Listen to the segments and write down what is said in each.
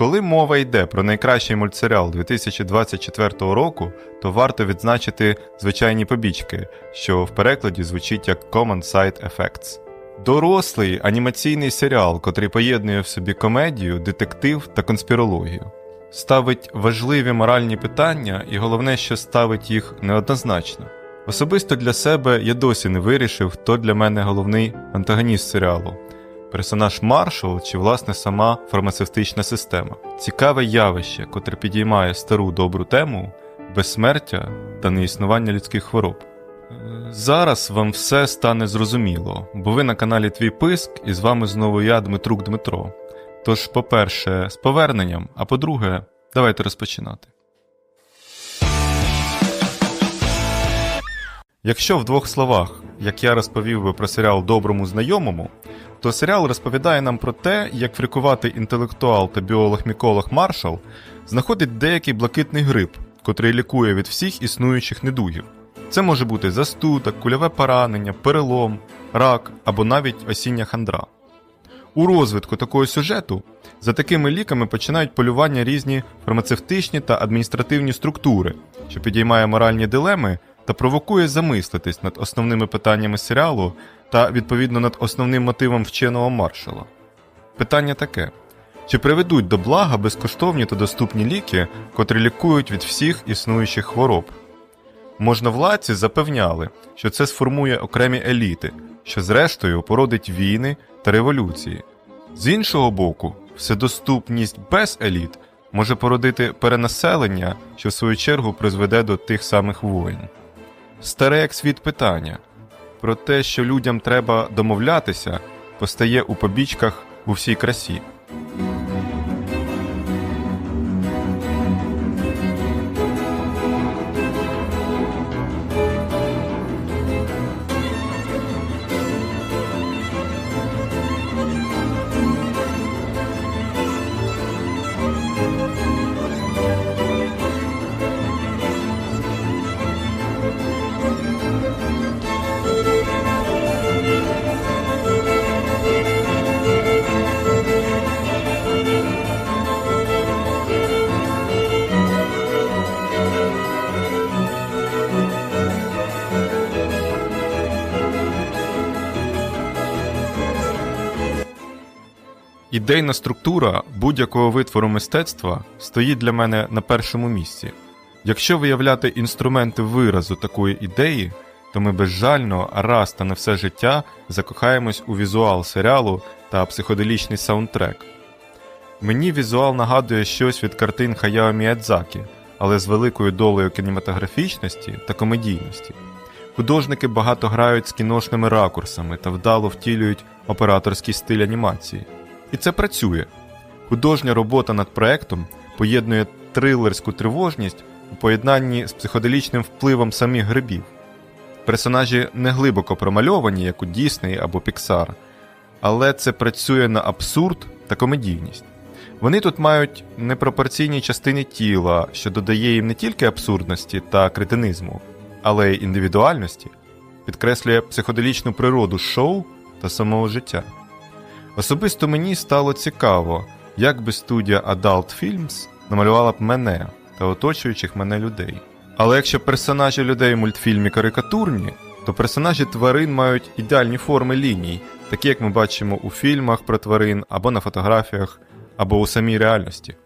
Коли мова йде про найкращий мультсеріал 2024 року, то варто відзначити звичайні побічки, що в перекладі звучить як Common Side Effects. Дорослий анімаційний серіал, котрий поєднує в собі комедію, детектив та конспірологію. Ставить важливі моральні питання, і головне, що ставить їх неоднозначно. Особисто для себе я досі не вирішив, хто для мене головний антагоніст серіалу персонаж Маршал чи, власне, сама фармацевтична система. Цікаве явище, котре підіймає стару добру тему безсмертя та неіснування людських хвороб. Е, Зараз вам все стане зрозуміло, бо ви на каналі Твій Писк і з вами знову я, Дмитрук Дмитро. Тож, по-перше, з поверненням, а по-друге, давайте розпочинати. Якщо в двох словах, як я розповів би про серіал Доброму знайомому, то серіал розповідає нам про те, як фрикуватий інтелектуал та біолог-міколог Маршал знаходить деякий блакитний гриб, котрий лікує від всіх існуючих недугів. Це може бути застуда, кульове поранення, перелом, рак або навіть осіння хандра. У розвитку такого сюжету за такими ліками починають полювання різні фармацевтичні та адміністративні структури, що підіймає моральні дилеми та провокує замислитись над основними питаннями серіалу та відповідно над основним мотивом вченого маршала. Питання таке: чи приведуть до блага безкоштовні та доступні ліки, котрі лікують від всіх існуючих хвороб? Можновладці запевняли, що це сформує окремі еліти, що зрештою породить війни та революції. З іншого боку, вседоступність без еліт може породити перенаселення, що в свою чергу призведе до тих самих воїн. Старе як світ питання про те, що людям треба домовлятися, постає у побічках у всій красі. Ідейна структура будь-якого витвору мистецтва стоїть для мене на першому місці. Якщо виявляти інструменти виразу такої ідеї, то ми безжально, раз та на все життя закохаємось у візуал серіалу та психоделічний саундтрек. Мені візуал нагадує щось від картин Хаяо Міядзакі, але з великою долею кінематографічності та комедійності. Художники багато грають з кіношними ракурсами та вдало втілюють операторський стиль анімації. І це працює. Художня робота над проектом поєднує трилерську тривожність у поєднанні з психоделічним впливом самих грибів. Персонажі не глибоко промальовані, як у Дісней або Піксар, але це працює на абсурд та комедійність. Вони тут мають непропорційні частини тіла, що додає їм не тільки абсурдності та кретинизму, але й індивідуальності, підкреслює психоделічну природу шоу та самого життя. Особисто мені стало цікаво, як би студія Adult Films намалювала б мене та оточуючих мене людей. Але якщо персонажі людей в мультфільмі карикатурні, то персонажі тварин мають ідеальні форми ліній, такі як ми бачимо у фільмах про тварин або на фотографіях, або у самій реальності.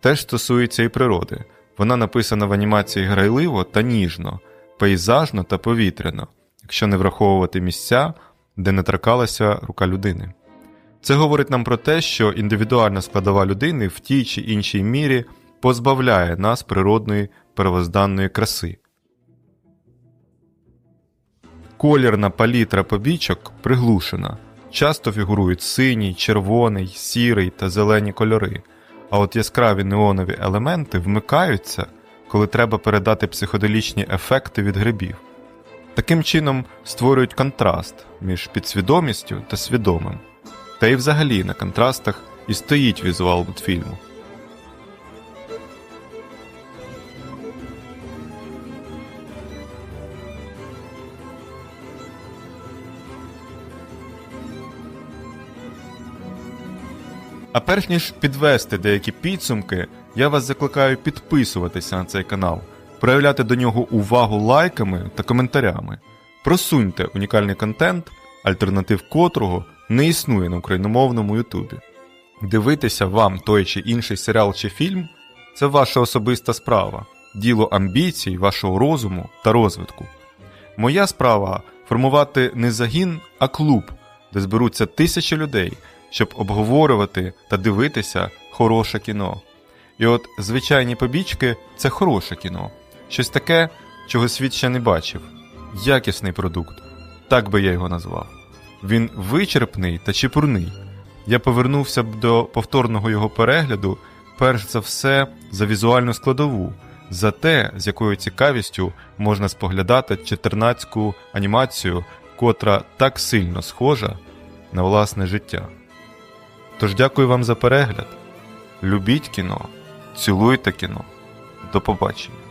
Теж стосується і природи. Вона написана в анімації грайливо та ніжно, пейзажно та повітряно, якщо не враховувати місця, де не торкалася рука людини. Це говорить нам про те, що індивідуальна складова людини в тій чи іншій мірі позбавляє нас природної первозданної краси. Колірна палітра побічок приглушена. Часто фігурують синій, червоний, сірий та зелені кольори, а от яскраві неонові елементи вмикаються, коли треба передати психоделічні ефекти від грибів. Таким чином створюють контраст між підсвідомістю та свідомим. Та й взагалі на контрастах і стоїть візуал мультфільму. А перш ніж підвести деякі підсумки, я вас закликаю підписуватися на цей канал, проявляти до нього увагу лайками та коментарями. Просуньте унікальний контент, альтернатив котрого не існує на україномовному Ютубі. Дивитися вам той чи інший серіал чи фільм це ваша особиста справа, діло амбіцій, вашого розуму та розвитку. Моя справа формувати не загін, а клуб, де зберуться тисячі людей, щоб обговорювати та дивитися хороше кіно. І от звичайні побічки це хороше кіно, щось таке, чого світ ще не бачив. Якісний продукт, так би я його назвав. Він вичерпний та чепурний. Я повернувся б до повторного його перегляду, перш за все, за візуальну складову, за те, з якою цікавістю можна споглядати чотирнацьку анімацію, котра так сильно схожа на власне життя. Тож дякую вам за перегляд. Любіть кіно, цілуйте кіно. До побачення.